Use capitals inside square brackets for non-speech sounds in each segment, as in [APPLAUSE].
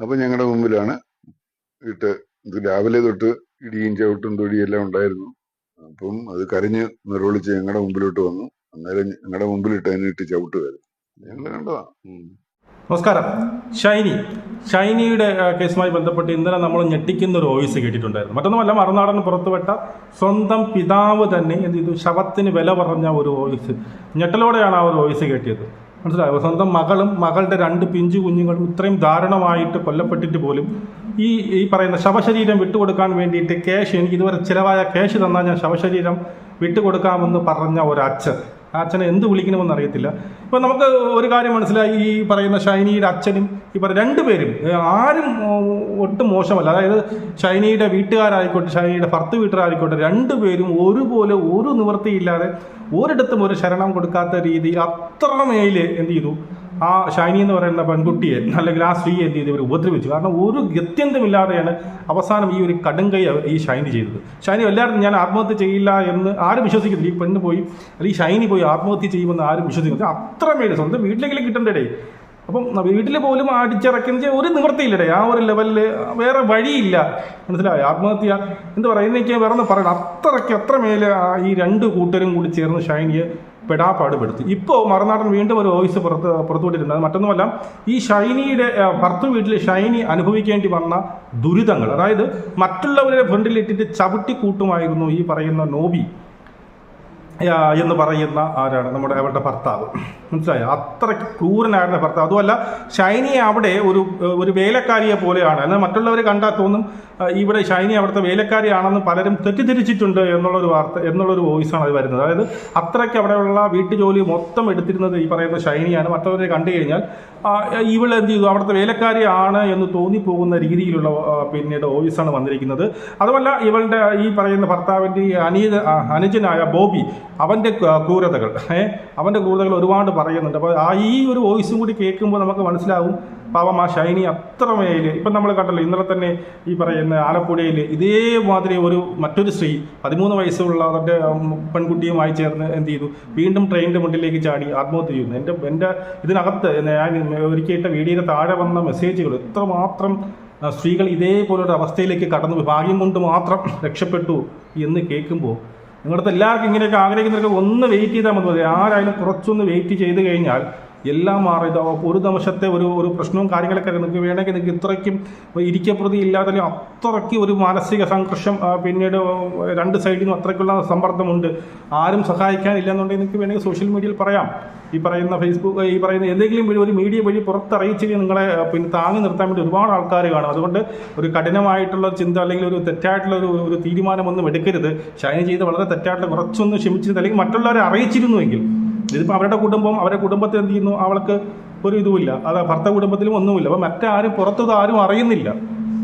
അപ്പൊ ഞങ്ങളുടെ മുമ്പിലാണ് ഇട്ട് ഇത് രാവിലെ തൊട്ട് ഇടിയും ചവിട്ടും തൊടിയും എല്ലാം ഉണ്ടായിരുന്നു. അപ്പം അത് കരഞ്ഞ് നിറവിളിച്ച് ഞങ്ങളുടെ മുമ്പിലോട്ട് വന്നു. അന്നേരം ഞങ്ങളുടെ മുമ്പിലിട്ട് അതിനെ ഇട്ട് ചവിട്ടുമായിരുന്നു ഞങ്ങൾ കണ്ടതാ. നമസ്കാരം. ഷൈനി. ഷൈനിയുടെ കേസുമായി ബന്ധപ്പെട്ട് ഇന്നലെ നമ്മൾ ഞെട്ടിക്കുന്ന ഒരു വോയിസ് കേട്ടിട്ടുണ്ടായിരുന്നു. മറ്റൊന്നുമല്ല മറുനാടൻ പുറത്തുവിട്ട സ്വന്തം പിതാവ് തന്നെ എന്ത് ചെയ്തു? ശവത്തിന് വില പറഞ്ഞ ഒരു വോയിസ്. ഞെട്ടലോടെയാണ് ആ ഒരു വോയിസ് കേട്ടിയത്. മനസ്സിലായോ? സ്വന്തം മകളും മകളുടെ രണ്ട് പിഞ്ചു കുഞ്ഞുങ്ങളും ഇത്രയും ദാരുണമായിട്ട് കൊല്ലപ്പെട്ടിട്ട് പോലും ഈ ഈ പറയുന്ന ശവശരീരം വിട്ടുകൊടുക്കാൻ വേണ്ടിയിട്ട് ക്യാഷ് എനിക്ക് ഇതുവരെ ചിലവായ ക്യാഷ് തന്നാൽ ഞാൻ ശവശരീരം വിട്ടുകൊടുക്കാമെന്ന് പറഞ്ഞ ഒരു അച്ഛൻ ആ അച്ഛനെ എന്ത് വിളിക്കണമെന്ന് അറിയത്തില്ല. ഇപ്പം നമുക്ക് ഒരു കാര്യം മനസ്സിലായി. ഈ പറയുന്ന ഷൈനിയുടെ അച്ഛനും ഈ പറഞ്ഞ രണ്ടുപേരും പേരും ആരും ഒട്ടും മോശമല്ല. അതായത് ഷൈനിയുടെ വീട്ടുകാരായിക്കോട്ടെ ഷൈനിയുടെ ഭർത്ത് വീട്ടുകാരായിക്കോട്ടെ രണ്ടുപേരും ഒരുപോലെ ഒരു നിവൃത്തിയില്ലാതെ ഒരിടത്തും ഒരു ശരണം കൊടുക്കാത്ത രീതിയിൽ അത്രമേൽ എന്ത് ചെയ്തു? ആ ഷൈനി എന്ന് പറയുന്ന പെൺകുട്ടിയെ അല്ലെങ്കിൽ ആ സ്ത്രീയെ എന്ത് ചെയ്തു? ഇവർ ഉപദ്രവിച്ചു. കാരണം ഒരു ഗത്യന്തമില്ലാതെയാണ് അവസാനം ഈ ഒരു കടുങ്കൈ ഈ ഷൈനി ചെയ്തത്. ഷൈനി എല്ലാവരും ഞാൻ ആത്മഹത്യ ചെയ്യില്ല എന്ന് ആരും വിശ്വസിക്കുന്നില്ല. ഈ പെണ്ണ് പോയി അല്ലെങ്കിൽ ഷൈനി പോയി ആത്മഹത്യ ചെയ്യുമെന്ന് ആരും വിശ്വസിക്കുന്നില്ല. അത്രമേൽ സ്വന്തം വീട്ടിലെങ്കിലും കിട്ടണ്ടേ അപ്പം വീട്ടിൽ പോലും അടിച്ചിറക്കുന്ന ഒരു നിവൃത്തിയില്ലടേ. ആ ഒരു ലെവലിൽ വേറെ വഴിയില്ല. മനസ്സിലായോ? ആത്മഹത്യ. എന്ത് പറയുക വേറെ ഒന്ന് പറയണം. അത്രയ്ക്ക് അത്ര മേലെ ഈ രണ്ട് കൂട്ടരും കൂടി ചേർന്ന് ഷൈനിയെ പെടാപ്പാട് പെടുത്തി ഇപ്പോൾ മറുനാടൻ വീണ്ടും ഒരു വോയിസ് പുറത്ത് പുറത്തുവിട്ടിട്ടുണ്ട്. അത് മറ്റൊന്നുമല്ല ഈ ഷൈനിയുടെ ഭർത്തൃ വീട്ടിൽ ഷൈനി അനുഭവിക്കേണ്ടി വന്ന ദുരിതങ്ങൾ അതായത് മറ്റുള്ളവരുടെ ഫ്രണ്ടിലിട്ടിട്ട് ചവിട്ടി കൂട്ടുമായിരുന്നു ഈ പറയുന്ന നോബി എന്ന് പറയുന്ന ആരാണ്? നമ്മുടെ അവരുടെ ഭർത്താവ്. മനസ്സിലായോ? അത്രയ്ക്ക് ക്രൂരനായിരുന്ന ഭർത്താവ്. അതുമല്ല ഷൈനിയെ അവിടെ ഒരു ഒരു വേലക്കാരിയെ പോലെയാണ്. അല്ലെങ്കിൽ മറ്റുള്ളവർ കണ്ടാൽ തോന്നും ഇവിടെ ഷൈനി അവിടുത്തെ വേലക്കാരിയാണെന്ന് പലരും തെറ്റിദ്ധരിച്ചിട്ടുണ്ട് എന്നുള്ളൊരു വാർത്ത എന്നുള്ളൊരു വോയിസാണ് അത് വരുന്നത്. അതായത് അത്രയ്ക്ക് അവിടെയുള്ള വീട്ടുജോലി മൊത്തം എടുത്തിരുന്നത് ഈ പറയുന്ന ഷൈനിയാണ്. മറ്റുള്ളവരെ കണ്ടു കഴിഞ്ഞാൽ ഇവൾ എന്ത് ചെയ്തു? അവിടുത്തെ വേലക്കാരിയാണ് എന്ന് തോന്നിപ്പോകുന്ന രീതിയിലുള്ള പിന്നീട് വോയിസാണ് വന്നിരിക്കുന്നത്. അതുമല്ല ഇവളുടെ ഈ പറയുന്ന ഭർത്താവിന്റെ അനിയ അനുജനായ ബോബി അവന്റെ ക്രൂരതകൾ. അവന്റെ ക്രൂരതകൾ ഒരുപാട് പറയുന്നുണ്ട്. അപ്പോൾ ആ ഈ ഒരു വോയിസും കൂടി കേൾക്കുമ്പോൾ നമുക്ക് മനസ്സിലാവും പാവം ആ ഷൈനി അത്രമേൽ ഇപ്പം നമ്മൾ കണ്ടല്ലോ ഇന്നലെ തന്നെ ഈ പറയുന്ന ആലപ്പുഴയിൽ ഇതേമാതിരി ഒരു മറ്റൊരു സ്ത്രീ പതിമൂന്ന് വയസ്സുള്ള അവരുടെ പെൺകുട്ടിയുമായി ചേർന്ന് എന്ത് ചെയ്തു? വീണ്ടും ട്രെയിനിന്റെ മുന്നിലേക്ക് ചാടി ആത്മഹത്യ ചെയ്യുന്നു. എന്റെ എന്റെ ഇതിനകത്ത് ഞാൻ ഒരുക്കിയിട്ട വീഡിയോയുടെ താഴെ വന്ന മെസ്സേജുകൾ എത്രമാത്രം സ്ത്രീകൾ ഇതേപോലൊരു അവസ്ഥയിലേക്ക് കടന്നു. ഭാഗ്യം കൊണ്ട് മാത്രം രക്ഷപ്പെട്ടു എന്ന് കേൾക്കുമ്പോൾ നിങ്ങളുടെ എല്ലാവർക്കും ഇങ്ങനെയൊക്കെ ആഗ്രഹിക്കുന്നവർക്ക് ഒന്ന് വെയിറ്റ് ചെയ്താൽ മതി. ആരായാലും കുറച്ചൊന്ന് വെയിറ്റ് ചെയ്ത് കഴിഞ്ഞാൽ എല്ലാം മാറി. ഒരു നിമിഷത്തെ ഒരു ഒരു പ്രശ്നവും കാര്യങ്ങളൊക്കെ നിങ്ങൾക്ക് വേണമെങ്കിൽ നിങ്ങൾക്ക് ഇത്രയ്ക്കും ഇരിക്കപ്രതി ഇല്ലാതെ അത്രയ്ക്ക് ഒരു മാനസിക സംഘർഷം പിന്നീട് രണ്ട് സൈഡിൽ നിന്നും അത്രയ്ക്കുള്ള സമ്മർദ്ദമുണ്ട്. ആരും സഹായിക്കാനില്ല എന്നുണ്ടെങ്കിൽ നിങ്ങൾക്ക് വേണമെങ്കിൽ സോഷ്യൽ മീഡിയയിൽ പറയാം. ഈ പറയുന്ന ഫേസ്ബുക്ക് ഈ പറയുന്ന എന്തെങ്കിലും വഴി ഒരു മീഡിയ വഴി പുറത്തറിയിച്ച് നിങ്ങളെ പിന്നെ താങ്ങി നിർത്താൻ വേണ്ടി ഒരുപാട് ആൾക്കാർ കാണും. അതുകൊണ്ട് ഒരു കഠിനമായിട്ടുള്ള ചിന്ത അല്ലെങ്കിൽ ഒരു തെറ്റായിട്ടുള്ള ഒരു ഒരു തീരുമാനമൊന്നും എടുക്കരുത്. ഷൈൻ ചെയ്ത് വളരെ തെറ്റായിട്ടുള്ള കുറച്ചൊന്ന് ക്ഷമിച്ചിരുന്നു. അല്ലെങ്കിൽ മറ്റുള്ളവരെ അറിയിച്ചിരുന്നുവെങ്കിൽ ഇതിപ്പോൾ അവരുടെ കുടുംബം അവരുടെ കുടുംബത്തിൽ എന്ത് ചെയ്യുന്നു? അവൾക്ക് ഒരു ഇതുമില്ല. അത് ഭർത്ത കുടുംബത്തിലും ഒന്നുമില്ല. അപ്പോൾ മറ്റാരും പുറത്തത് ആരും അറിയുന്നില്ല.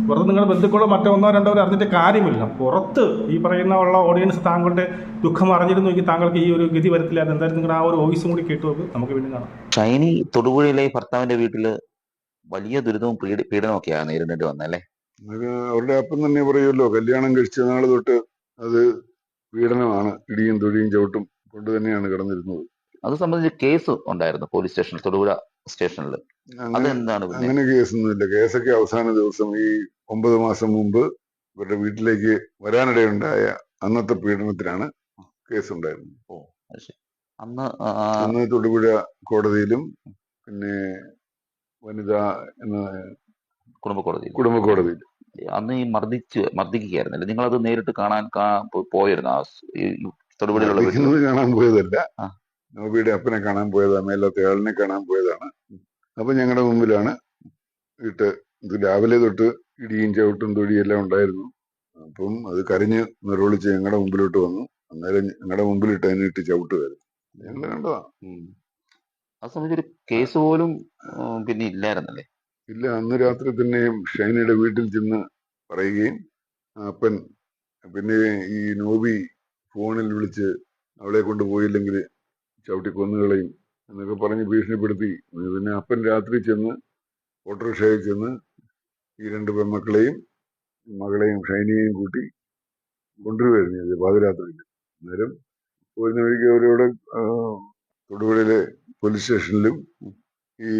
പുറത്ത് നിങ്ങളുടെ ബന്ധുക്കളോ മറ്റോ ഒന്നോ രണ്ടോ അറിഞ്ഞിട്ട് കാര്യമില്ല. പുറത്ത് ഈ പറയുന്ന ഉള്ള ഓഡിയൻസ് താങ്കളുടെ ദുഃഖം അറിഞ്ഞിരുന്നുവെങ്കിൽ താങ്കൾക്ക് ഈ ഒരു ഗതി വരത്തില്ലായിരുന്നു എന്തായാലും നിങ്ങളുടെ ആ ഒരു ഓഫീസും കൂടി കേട്ടു നോക്ക്. നമുക്ക് വീണ്ടും കാണാം. ഷൈനി തൊടുപുഴയിലെ ഭർത്താവിന്റെ വീട്ടിൽ വലിയ ദുരിതവും പീഡനവും പീഡനമൊക്കെയാണ് നേരിടേണ്ടി വന്നത് അല്ലേ അത് അവരുടെ അപ്പം തന്നെ പറയുമല്ലോ കല്യാണം കഴിച്ച നാൾ തൊട്ട് അത് പീഡനമാണ്. ഇടിയും തൊഴിയും ചവിട്ടും കൊണ്ട് തന്നെയാണ് കിടന്നിരുന്നത്. അത് സംബന്ധിച്ച് കേസ് ഉണ്ടായിരുന്നു പോലീസ് സ്റ്റേഷനിൽ തൊടുപുഴ സ്റ്റേഷനിൽ. അതെന്താണ് അങ്ങനെ കേസൊന്നുമില്ല. കേസൊക്കെ അവസാന ദിവസം ഈ ഒമ്പത് മാസം മുമ്പ് ഇവരുടെ വീട്ടിലേക്ക് വരാനിടയുണ്ടായ അന്നത്തെ പീഡനത്തിനാണ് കേസ് ഉണ്ടായിരുന്നത് ഓ അന്ന് അന്ന് തൊടുപുഴ കോടതിയിലും പിന്നെ വനിതാ എന്ന കുടുംബ കോടതി കുടുംബ കോടതിയിൽ അന്ന് ഈ മർദ്ദിച്ച് മർദ്ദിക്കുകയായിരുന്നല്ലേ? നിങ്ങൾ അത് നേരിട്ട് കാണാൻ പോയിരുന്നു ആ തൊടുപുഴയിലുള്ള കാണാൻ പോയതല്ല. നോബിയുടെ അപ്പനെ കാണാൻ പോയതാണ് മേലാത്ത ആളിനെ കാണാൻ പോയതാണ്. അപ്പൊ ഞങ്ങളുടെ മുമ്പിലാണ് ഇട്ട് ഇത് രാവിലെ തൊട്ട് ഇടിയും ചവിട്ടും തൊടിയും എല്ലാം ഉണ്ടായിരുന്നു. അപ്പം അത് കരഞ്ഞ് നിറവിളിച്ച് ഞങ്ങളുടെ മുമ്പിലോട്ട് വന്നു. അന്നേരം ഞങ്ങളുടെ മുമ്പിലിട്ട് അതിനെ ഇട്ട് ചവിട്ടുമായിരുന്നു ഞങ്ങൾ കണ്ടതാ. ആ സമയത്ത് ഒരു കേസ് പോലും പിന്നെ ഇല്ലായിരുന്നല്ലേ? ഇല്ല അന്ന് രാത്രി തന്നെ ഷൈനയുടെ വീട്ടിൽ ചെന്ന് പറയുകയും അപ്പൻ പിന്നെ ഈ നോബി ഫോണിൽ വിളിച്ച് അവളെ കൊണ്ട് പോയില്ലെങ്കിൽ ചവിട്ടി കൊന്നുകളയും എന്നൊക്കെ പറഞ്ഞ് ഭീഷണിപ്പെടുത്തി. പിന്നെ അപ്പൻ രാത്രി ചെന്ന് ഓട്ടോറിക്ഷയിൽ ചെന്ന് ഈ രണ്ട് പെൺമക്കളെയും മകളെയും ഷൈനിയെയും കൂട്ടി കൊണ്ടുവരുന്നു ഇത് പാതിരാത്രിയിൽ അന്നേരം പോരുന്ന വഴിക്ക് അവരോട് തൊടുപുഴയിലെ പോലീസ് സ്റ്റേഷനിലും ഈ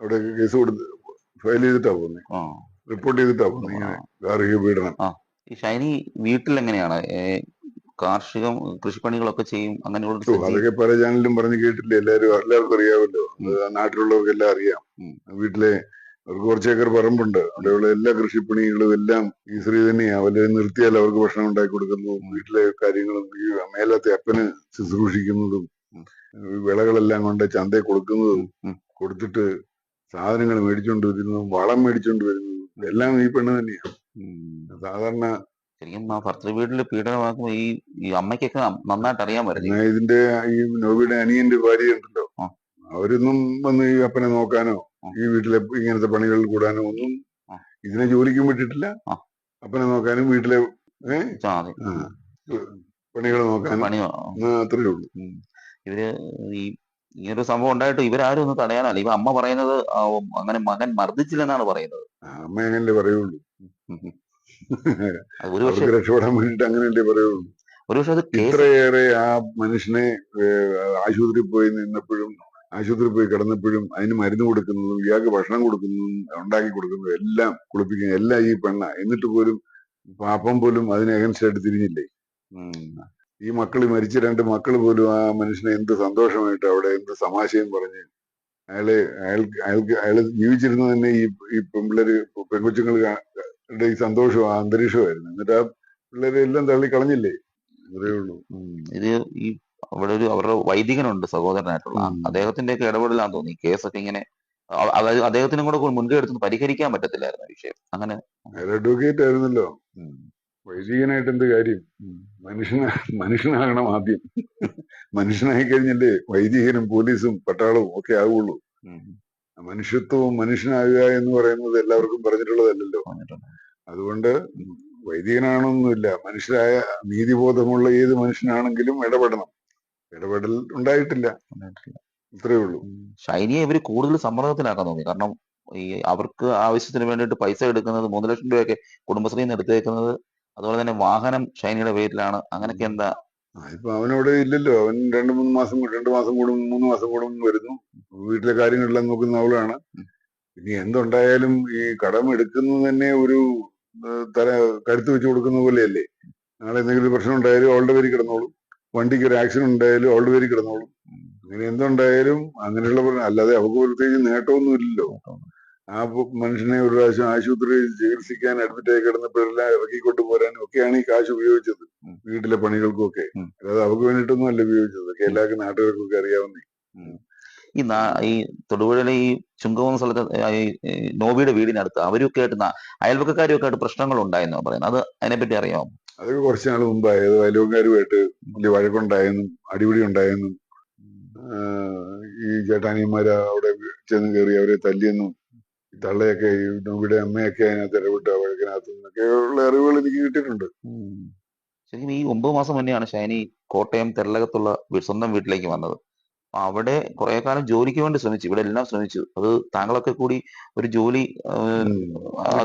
അവിടെ കേസ് കൊടുത്ത് ഫയൽ ചെയ്തിട്ടാ പോകുന്നത് റിപ്പോർട്ട് ചെയ്തിട്ടാ പോകുന്നത് ഇങ്ങനെ ഗാർഹിക പീഡനം. ഈ ഷൈനി വീട്ടിൽ എങ്ങനെയാണ് കാർഷികം കൃഷിപ്പണികളൊക്കെ ചെയ്യും അങ്ങനെയുള്ള അതൊക്കെ പല ചാനലിലും പറഞ്ഞു കേട്ടില്ലേ എല്ലാരും എല്ലാവർക്കും അറിയാമല്ലോ. നാട്ടിലുള്ളവർക്ക് എല്ലാം നാട്ടിലുള്ളവർക്കെല്ലാം അറിയാം. വീട്ടിലെ അവർക്ക് കുറച്ച് ഏക്കർ പറമ്പുണ്ട്. അവിടെയുള്ള എല്ലാ കൃഷിപ്പണികളും എല്ലാം ഈ സ്ത്രീ തന്നെയാ. അവരെ നിർത്തിയാൽ അവർക്ക് ഭക്ഷണം ഉണ്ടാക്കി കൊടുക്കുന്നതും വീട്ടിലെ കാര്യങ്ങളും ഈ മേലത്തെ അപ്പന് ശുശ്രൂഷിക്കുന്നതും വിളകളെല്ലാം കൊണ്ട് ചന്തയിൽ കൊടുക്കുന്നതും കൊടുത്തിട്ട് സാധനങ്ങൾ മേടിച്ചോണ്ട് വരുന്നതും വളം മേടിച്ചോണ്ട് വരുന്നതും എല്ലാം ഈ പെണ്ണ് തന്നെയാണ് സാധാരണ ശരിക്കും ആ ഭർത്തൃ വീട്ടിൽ പീഡനമാക്കുമ്പോ ഈ ഈ അമ്മയ്ക്കൊക്കെ നന്നായിട്ട് അറിയാൻ പറ്റും. ഇതിന്റെ ഈ നോബിയുടെ അനിയന്റെ ഭാര്യ ഉണ്ടല്ലോ. അവരൊന്നും വന്ന് ഈ അപ്പനെ നോക്കാനോ ഈ വീട്ടിലെ ഇങ്ങനത്തെ പണികളിൽ കൂടാനോ ഒന്നും ഇതിനെ ജോലിക്കും വിട്ടിട്ടില്ല. അപ്പനെ നോക്കാനും വീട്ടിലെ. പണികൾ നോക്കാനും അത്രയേ ഉള്ളൂ. ഇവർ ഈ ഇങ്ങനൊരു സംഭവം ഉണ്ടായിട്ട് ഇവരാരും ഒന്ന് തടയാനല്ല. ഇവ അമ്മ പറയുന്നത് അങ്ങനെ മകൻ മർദ്ദിച്ചില്ലെന്നാണ് പറയുന്നത്. അമ്മ അങ്ങനല്ലേ പറയുള്ളൂ. [LAUGHS] അവർക്ക് രക്ഷപ്പെടാൻ വേണ്ടിട്ട് അങ്ങനെയല്ലേ പറയുള്ളൂ ഇത്രയേറെ ആ മനുഷ്യനെ ആശുപത്രിയിൽ പോയി നിന്നപ്പോഴും ആശുപത്രിയിൽ പോയി കിടന്നപ്പോഴും അതിന് മരുന്ന് കൊടുക്കുന്നതും ഇയാൾക്ക് ഭക്ഷണം കൊടുക്കുന്നതും ഉണ്ടാക്കി കൊടുക്കുന്നതും എല്ലാം കുളിപ്പിക്കുന്ന എല്ലാം ഈ പെണ്ണ എന്നിട്ട് പോലും പാപ്പം പോലും അതിനെ അഗൻസ്റ്റ് ആയിട്ട് തിരിഞ്ഞില്ലേ? ഈ മക്കൾ മരിച്ച രണ്ട് മക്കൾ പോലും ആ മനുഷ്യനെ എന്ത് സന്തോഷമായിട്ട് അവിടെ എന്ത് സമാശയം പറഞ്ഞ് അയാളെ അയാൾക്ക് അയാൾക്ക് അയാൾ ജീവിച്ചിരുന്നു തന്നെ ഈ ഈ പെൺപിള്ളേര് പെൺകൊച്ചുങ്ങളുടെ ഈ സന്തോഷവും ആ അന്തരീക്ഷമായിരുന്നു എന്നിട്ട് ആ പിള്ളേരെ എല്ലാം തള്ളി കളഞ്ഞില്ലേ? അതേ ഉള്ളൂ. ഇത് ഈ അവിടെ ഒരു അവരുടെ വൈദികനുണ്ട് സഹോദരനായിട്ടുള്ള. അദ്ദേഹത്തിന്റെ ഒക്കെ ഇടപെടലാന്ന് തോന്നി. കേസൊക്കെ ഇങ്ങനെ അതായത് അദ്ദേഹത്തിനും കൂടെ മുൻകൈ എടുത്ത് പരിഹരിക്കാൻ പറ്റത്തില്ലായിരുന്നു വിഷയം. അങ്ങനെ അഡ്വക്കേറ്റ് ആയിരുന്നല്ലോ. വൈദികനായിട്ട് എന്ത് കാര്യം. മനുഷ്യന മനുഷ്യനാകണം ആദ്യം. മനുഷ്യനായി കഴിഞ്ഞല്ലേ വൈദികനും പോലീസും പട്ടാളവും ഒക്കെ ആവുള്ളൂ. മനുഷ്യത്വവും മനുഷ്യനാകുക എന്ന് പറയുന്നത് എല്ലാവർക്കും പറഞ്ഞിട്ടുള്ളതല്ലല്ലോ. പറഞ്ഞിട്ടുണ്ട്. അതുകൊണ്ട് വൈദികനാണെന്നൊന്നുമില്ല മനുഷ്യരായ നീതിബോധമുള്ള ഏത് മനുഷ്യനാണെങ്കിലും ഇടപെടണം. ഇടപെടൽ ഉണ്ടായിട്ടില്ല. ഇത്രേ ഇത്രയേ ഉള്ളൂ. ശൈനിയെ ഷൈനിയെ ഇവർ കൂടുതൽ സമ്മർദ്ദത്തിലാക്കാൻ തോന്നി. കാരണം ഈ അവർക്ക് ആവശ്യത്തിന് വേണ്ടിട്ട് പൈസ എടുക്കുന്നത് മൂന്ന് ലക്ഷം രൂപയൊക്കെ കുടുംബശ്രീയിൽ നിന്ന് എടുത്തേക്കുന്നത് അതുപോലെ തന്നെ വാഹനം ഷൈനിയുടെ പേരിലാണ്. അങ്ങനെയൊക്കെ എന്താ? ഇപ്പൊ അവനവിടെ ഇല്ലല്ലോ. അവൻ രണ്ട് മൂന്ന് മാസം രണ്ടു മാസം കൂടും മൂന്ന് മാസം കൂടും വരുന്നു. വീട്ടിലെ കാര്യങ്ങളെല്ലാം നോക്കുന്ന അവളാണ്. ഇനി എന്തുണ്ടായാലും ഈ കടം എടുക്കുന്നത് തന്നെ ഒരു തല കഴുത്ത് വെച്ച് കൊടുക്കുന്ന പോലെയല്ലേ? നാളെ എന്തെങ്കിലും പ്രശ്നം ഉണ്ടായാലും അവളുടെ പേര് കിടന്നോളും. വണ്ടിക്ക് ഒരു ആക്സിഡന്റ് ഉണ്ടായാലും അവളുടെ പേര് കിടന്നോളും. അങ്ങനെ എന്തുണ്ടായാലും അങ്ങനെയുള്ള അല്ലാതെ അവക്ക് പ്രത്യേകിച്ച് നേട്ടമൊന്നും ഇല്ലല്ലോ. ആ മനുഷ്യനെ ഒരു പ്രാവശ്യം ആശുപത്രിയിൽ ചികിത്സിക്കാൻ അഡ്മിറ്റായി കിടന്നപ്പോഴെല്ലാം ഇറക്കിക്കൊണ്ട് പോരാനും ഒക്കെയാണ് ഈ കാശ് ഉപയോഗിച്ചത്. വീട്ടിലെ പണികൾക്കും ഒക്കെ. അല്ലാതെ അവർക്ക് വേണ്ടിയിട്ടൊന്നും അല്ല ഉപയോഗിച്ചത്. ഒക്കെ എല്ലാവർക്കും നാട്ടുകാർക്കൊക്കെ അറിയാവുന്ന. ഈ നാ- ഈ തൊടുപുഴയിലെ ഈ ചുങ്കമെന്ന സ്ഥലത്ത് ഈ നോബിയുടെ വീടിനടുത്ത് അവരൊക്കെ ആയിട്ട് അയൽവക്കക്കാരുമൊക്കെ ആയിട്ട് പ്രശ്നങ്ങൾ ഉണ്ടായെന്നാ പറയുന്നത്. അത് അതിനെപ്പറ്റി അറിയാമോ? അതൊരു കുറച്ച് നാൾ മുമ്പായത് അയൽവക്കാരുമായിട്ട് വലിയ വഴക്കുണ്ടായെന്നും അടിപിടി ഉണ്ടായെന്നും ഈ ചേട്ടാനിയന്മാര് അവിടെ ചെന്ന് കയറി അവരെ തല്ലിയെന്നും തള്ളയൊക്കെ ഈ നോബിയുടെ അമ്മയൊക്കെ അതിനകത്ത് ഇടപെട്ട് വഴക്കിനകത്ത് നിന്നൊക്കെ ഉള്ള അറിവുകൾ എനിക്ക് കിട്ടിയിട്ടുണ്ട്. ശരിക്കും ഈ ഒമ്പത് മാസം മുന്നെയാണ് ഷൈനി കോട്ടയം തെരലകത്തുള്ള സ്വന്തം വീട്ടിലേക്ക് വന്നത്. അവിടെ കുറെ കാലം ജോലിക്ക് വേണ്ടി ശ്രമിച്ചു. ഇവിടെ എല്ലാം ശ്രമിച്ചു. അത് താങ്കളൊക്കെ കൂടി ഒരു ജോലി.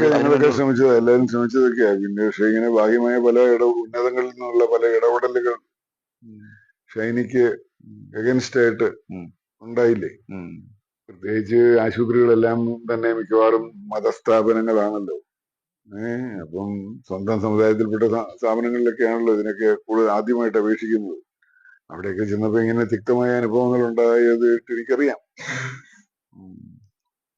ഞങ്ങളൊക്കെ ശ്രമിച്ചത് എല്ലാവരും ശ്രമിച്ചതൊക്കെയാ. പിന്നെ പക്ഷെ ഇങ്ങനെ ഭാഗ്യമായ പല ഇട ഉന്നതങ്ങളിൽ നിന്നുള്ള പല ഇടപെടലുകൾ ഷൈനിക്ക് എഗൻസ്റ്റ് ആയിട്ട്. ഉണ്ടായില്ലേ. പ്രത്യേകിച്ച് ആശുപത്രികളെല്ലാം തന്നെ മിക്കവാറും മതസ്ഥാപനങ്ങളാണല്ലോ. ഏഹ് അപ്പം സ്വന്തം സമുദായത്തിൽപ്പെട്ട സ്ഥാ- സ്ഥാപനങ്ങളിലൊക്കെയാണല്ലോ ഇതിനൊക്കെ കൂടുതൽ ആദ്യമായിട്ട് അപേക്ഷിക്കുന്നത്. അവിടെയൊക്കെ ചെന്നപ്പോ ഇങ്ങനെ തിക്തമായ അനുഭവങ്ങൾ ഉണ്ടായത് എനിക്കറിയാം.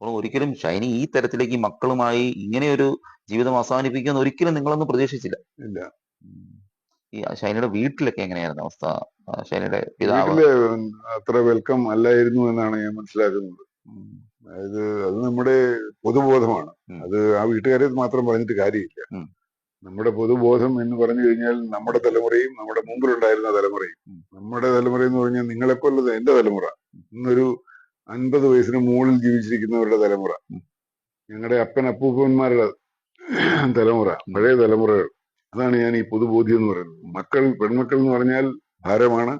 ഒരിക്കലും ഷൈനി ഈ തരത്തിലേക്ക് മക്കളുമായി ഇങ്ങനെ ഒരു ജീവിതം അവസാനിപ്പിക്കുമെന്ന് ഒരിക്കലും നിങ്ങളൊന്നും പ്രതീക്ഷിച്ചില്ല. ഇല്ല. ഈ ഷൈനയുടെ വീട്ടിലൊക്കെ എങ്ങനെയായിരുന്നു അവസ്ഥ? ഷൈനയുടെ പിതാവ്? അത്ര വെൽക്കം അല്ലായിരുന്നു എന്നാണ് ഞാൻ മനസ്സിലാക്കുന്നത്. അതായത് അത് നമ്മുടെ പൊതുബോധമാണ്. അത് ആ വീട്ടുകാരെ മാത്രം പറഞ്ഞിട്ട് കാര്യമില്ല. നമ്മുടെ പൊതുബോധം എന്ന് പറഞ്ഞു കഴിഞ്ഞാൽ നമ്മുടെ തലമുറയും നമ്മുടെ മുമ്പിലുണ്ടായിരുന്ന തലമുറയും. നമ്മുടെ തലമുറ എന്ന് പറഞ്ഞാൽ നിങ്ങളെക്കൊല്ലത് എന്റെ തലമുറ. ഇന്നൊരു അൻപത് വയസ്സിന് മുകളിൽ ജീവിച്ചിരിക്കുന്നവരുടെ തലമുറ. ഞങ്ങളുടെ അപ്പൻ അപ്പൂപ്പന്മാരുടെ തലമുറ പഴയ തലമുറകൾ. അതാണ് ഞാൻ ഈ പൊതുബോധ്യം എന്ന് പറയുന്നത്. മക്കൾ പെൺമക്കൾ എന്ന് പറഞ്ഞാൽ ഭാരമാണ്.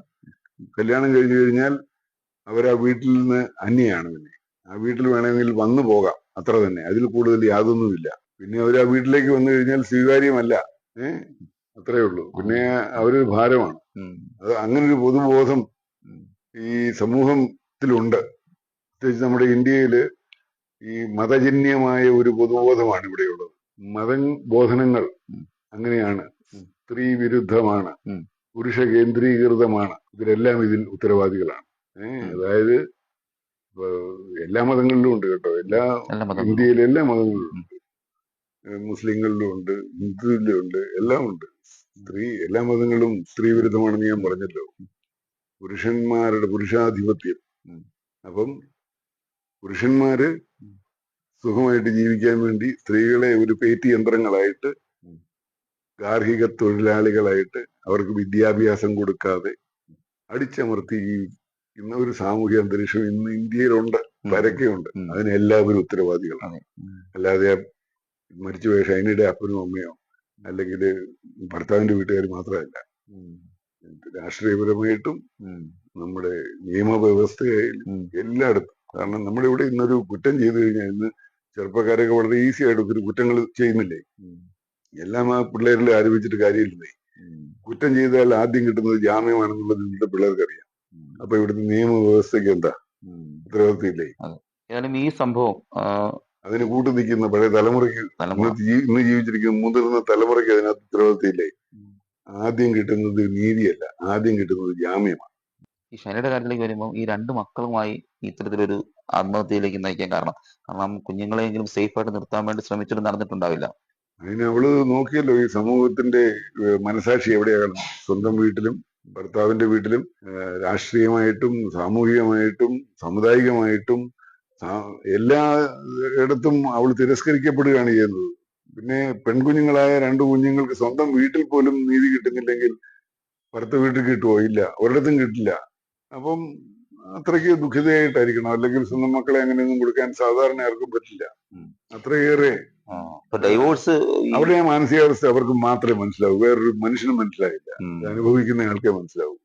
കല്യാണം കഴിഞ്ഞു കഴിഞ്ഞാൽ അവർ ആ വീട്ടിൽ നിന്ന് അന്യയാണ് പിന്നെ. ആ വീട്ടിൽ വേണമെങ്കിൽ വന്നു പോകാം. അത്ര തന്നെ. അതിൽ കൂടുതൽ യാതൊന്നുമില്ല. പിന്നെ അവർ ആ വീട്ടിലേക്ക് വന്നു കഴിഞ്ഞാൽ സ്വീകാര്യമല്ല. ഏഹ് അത്രേ ഉള്ളൂ. പിന്നെ അവരൊരു ഭാരമാണ്. അത് അങ്ങനെ ഒരു പൊതുബോധം ഈ സമൂഹത്തിലുണ്ട്. പ്രത്യേകിച്ച് നമ്മുടെ ഇന്ത്യയിൽ ഈ മതജന്യമായ ഒരു പൊതുബോധമാണ് ഇവിടെയുള്ളത്. മത ബോധനങ്ങൾ അങ്ങനെയാണ്. സ്ത്രീ വിരുദ്ധമാണ്. പുരുഷ കേന്ദ്രീകൃതമാണ്. ഇവരെല്ലാം ഇതിൽ ഉത്തരവാദികളാണ്. ഏഹ് അതായത് എല്ലാ മതങ്ങളിലും ഉണ്ട് കേട്ടോ. എല്ലാ ഇന്ത്യയിലെ എല്ലാ മതങ്ങളിലും ഉണ്ട്. മുസ്ലിങ്ങളിലും ഉണ്ട് ഹിന്ദുവിലും ഉണ്ട് എല്ലാം ഉണ്ട്. സ്ത്രീ എല്ലാ മതങ്ങളും സ്ത്രീ വിരുദ്ധമാണെന്ന് ഞാൻ പറഞ്ഞല്ലോ. പുരുഷന്മാരുടെ പുരുഷാധിപത്യം. അപ്പം പുരുഷന്മാര് സുഖമായിട്ട് ജീവിക്കാൻ വേണ്ടി സ്ത്രീകളെ ഒരു പേറ്റി യന്ത്രങ്ങളായിട്ട് ഗാർഹിക തൊഴിലാളികളായിട്ട് അവർക്ക് വിദ്യാഭ്യാസം കൊടുക്കാതെ അടിച്ചമർത്തി ജീവിക്കുന്ന ഒരു സാമൂഹ്യ അന്തരീക്ഷം ഇന്ന് ഇന്ത്യയിലുണ്ട് വരക്കെയുണ്ട് പരക്കെയുണ്ട് അതിന് എല്ലാവരും ഉത്തരവാദികളാണ്. അല്ലാതെ മരിച്ചുപോയ ഷൈനയുടെ അപ്പനും അമ്മയോ അല്ലെങ്കിൽ ഭർത്താവിന്റെ വീട്ടുകാർ മാത്രമല്ല. രാഷ്ട്രീയപരമായിട്ടും നമ്മുടെ നിയമവ്യവസ്ഥയായാലും. എല്ലായിടത്തും കാരണം നമ്മുടെ ഇവിടെ ഇന്നൊരു കുറ്റം ചെയ്തു കഴിഞ്ഞാൽ ഇന്ന് ചെറുപ്പക്കാരൊക്കെ വളരെ ഈസി ആയിട്ട് ഒത്തിരി കുറ്റങ്ങൾ ചെയ്യുന്നില്ലേ. എല്ലാം ആ പിള്ളേരിൽ ആരോപിച്ചിട്ട് കാര്യമില്ലേ കുറ്റം ചെയ്താൽ ആദ്യം കിട്ടുന്നത് ജാമ്യമാണെന്നുള്ളത് ഇന്നത്തെ പിള്ളേർക്ക് അറിയാം. അപ്പൊ ഇവിടുത്തെ നിയമവ്യവസ്ഥയ്ക്ക് എന്താ. ഉത്തരവാദിത്തമില്ലേ ഏതായാലും ഈ സംഭവം അതിന് കൂട്ടു നിൽക്കുന്ന പഴയ തലമുറയ്ക്ക് തലമുറ. ഇന്ന് ജീവിച്ചിരിക്കുന്ന മുതിർന്ന തലമുറയ്ക്ക് അതിനകത്ത് ഉത്തരവാദിത്തമില്ലേ. ആദ്യം കിട്ടുന്നത് നീതിയല്ല. ആദ്യം കിട്ടുന്നത് ജാമ്യമാണ്. ഈ ശനിയുടെ കാര്യത്തിലേക്ക് വരുമ്പോൾ ഈ രണ്ട് മക്കളുമായി ഇത്തരത്തിലൊരു ആത്മഹത്യയിലേക്ക് നയിക്കാൻ കാരണം. കാരണം കുഞ്ഞുങ്ങളെങ്കിലും സേഫ് ആയിട്ട് നിർത്താൻ വേണ്ടി ശ്രമിച്ചിട്ട് നടന്നിട്ടുണ്ടാവില്ല. അതിന് അവൾ നോക്കിയല്ലോ. ഈ സമൂഹത്തിന്റെ മനസാക്ഷി എവിടെയാണ്? സ്വന്തം വീട്ടിലും ഭർത്താവിന്റെ വീട്ടിലും രാഷ്ട്രീയമായിട്ടും സാമൂഹികമായിട്ടും സാമുദായികമായിട്ടും സാ- എല്ലാ ഇടത്തും അവൾ തിരസ്കരിക്കപ്പെടുകയാണ് ചെയ്യുന്നത്. പിന്നെ പെൺകുഞ്ഞുങ്ങളായ രണ്ട് കുഞ്ഞുങ്ങൾക്ക് സ്വന്തം വീട്ടിൽ പോലും നീതി കിട്ടുന്നില്ലെങ്കിൽ ഭർത്ത വീട്ടിൽ കിട്ടുമോ ഇല്ല. ഒരിടത്തും കിട്ടില്ല. അപ്പം അത്രയ്ക്ക് ദുഃഖിതയായിട്ടായിരിക്കണം. അല്ലെങ്കിൽ സ്വന്തം മക്കളെ അങ്ങനെയൊന്നും കൊടുക്കാൻ സാധാരണ ആർക്കും പറ്റില്ല. അത്രയേറെ ഡൈവോഴ്സ് അവരുടെ ആ മാനസികാവസ്ഥ അവർക്ക് മാത്രമേ മനസ്സിലാവൂ. വേറൊരു മനുഷ്യനും മനസ്സിലായില്ല. അനുഭവിക്കുന്ന ആൾക്കേ മനസ്സിലാവൂ.